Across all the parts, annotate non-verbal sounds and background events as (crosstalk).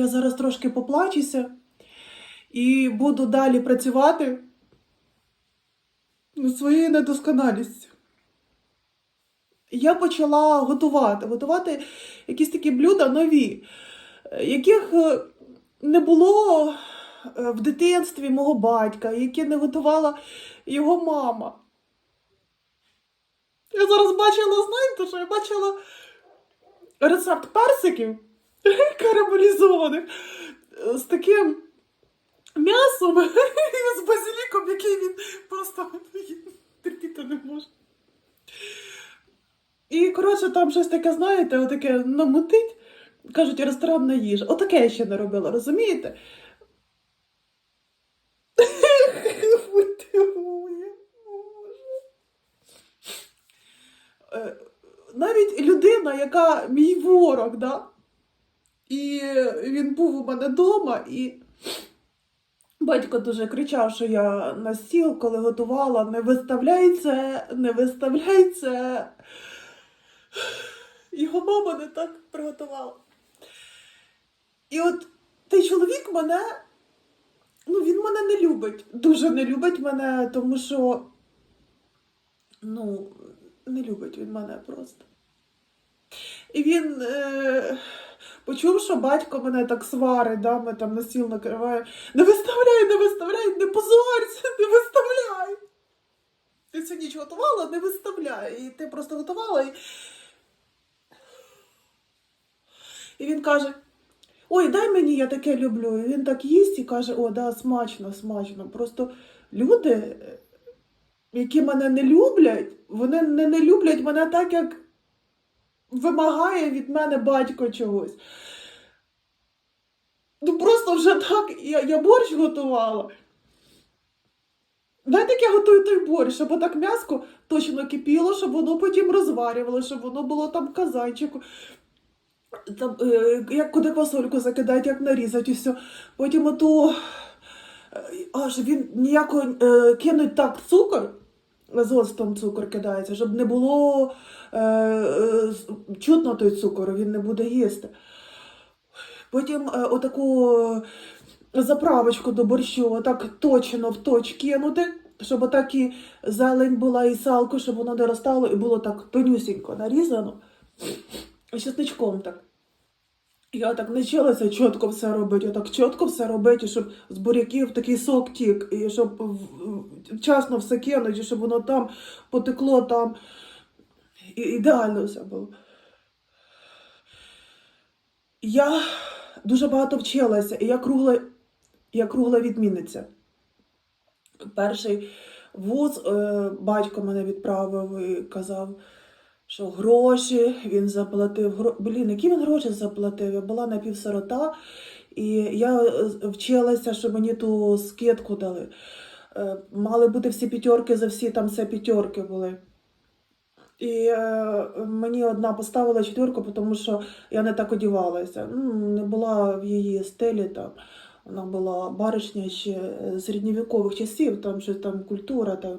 Я зараз трошки поплачуся і буду далі працювати над своєю недосконалістю. Я почала готувати, готувати якісь такі блюда нові, яких е, не було е, в дитинстві мого батька, які не готувала його мама. Я зараз бачила, знаєте, що я бачила рецепт персиків (laughs) карамелізованих е, з таким м'ясом (laughs) і з базиліком, який він просто (laughs) терпіти не може. І, коротше, там щось таке, знаєте, отаке намутить, кажуть, ресторанна їжа. Отаке я ще не робила, розумієте? Е, Навіть людина, яка мій ворог, да? І він був у мене вдома, і батько дуже кричав, що я на стіл, коли готувала, не виставляй це, не виставляй. Його мама не так приготувала. І от той чоловік мене, ну, він мене не любить. Дуже не любить мене, тому що, ну, не любить він мене просто. І він е, почув, що батько мене так сварить, да, ми там на стіл накриваємо. Не виставляй, не виставляй, не позорься, не виставляй. Ти всю ніч готувала, не виставляй. І ти просто готувала і. І він каже: Ой, дай мені, я таке люблю. І він так їсть і каже: О, да, смачно, смачно. Просто люди, які мене не люблять, вони не, не люблять мене так, як вимагає від мене батько чогось. Ну просто вже так, я, я борщ готувала. Знаєте, як я готую той борщ, щоб отак м'яско точно кипіло, щоб воно потім розварювало, щоб воно було там в казанчику. Там, е, як куди фасольку закидати, як нарізати і все. Потім ото е, аж він ніяко е, кинуть так цукор, з оцтом цукор кидається, щоб не було е, е, чутно той цукор, він не буде їсти. Потім е, отаку заправочку до борщу, отак точно в точ кинути, щоб отак і зелень була, і салко, щоб воно не розтало, і було так тонюсінько нарізано. І чесничком так. Я так навчилася чітко все робити, я так чітко все робити, щоб з буряків такий сок тік, і щоб вчасно все кинути, щоб воно там потекло там. І ідеально все було. Я дуже багато вчилася, і я кругла, я кругла відмінниця. Перший вуз е, батько мене відправив і казав, що гроші він заплатив. Блін, які він гроші заплатив? Я була напівсирота, і я вчилася, що мені ту скидку дали. Е, Мали бути всі п'ятерки за всі, там все п'ятерки були. І е, мені одна поставила четверку, тому що я не так одівалася. Ну, не була в її стилі там. Вона була баришня ще середньовікових часів, там щось там культура, там,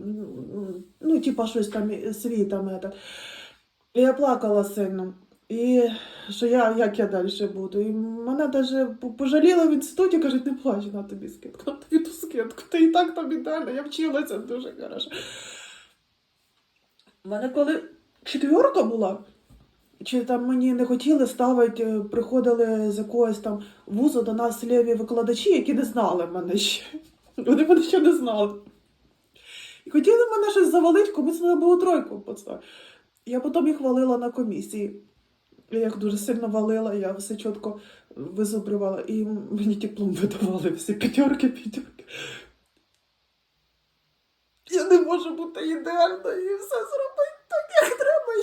ну, типа щось там свій там. Я плакала сильно. І що я, як я далі буду? І мене навіть пожаліли в інституті, кажуть, не плач на тобі скидку, на тобі ту скидку. Ти і так там ідеально, я вчилася дуже хорошо. У мене коли четверка була, чи там мені не хотіли ставити, е, приходили з якогось там вузу до нас ліві викладачі, які не знали мене ще. Вони мене ще не знали. І хотіли мене щось завалити, комусь треба було тройку поставити. Я потім їх валила на комісії. Я їх дуже сильно валила, я все чітко визубрювала, і мені диплом видавали всі п'ятерки, п'ятерки. Я не можу бути ідеальною і все зробити так, як треба.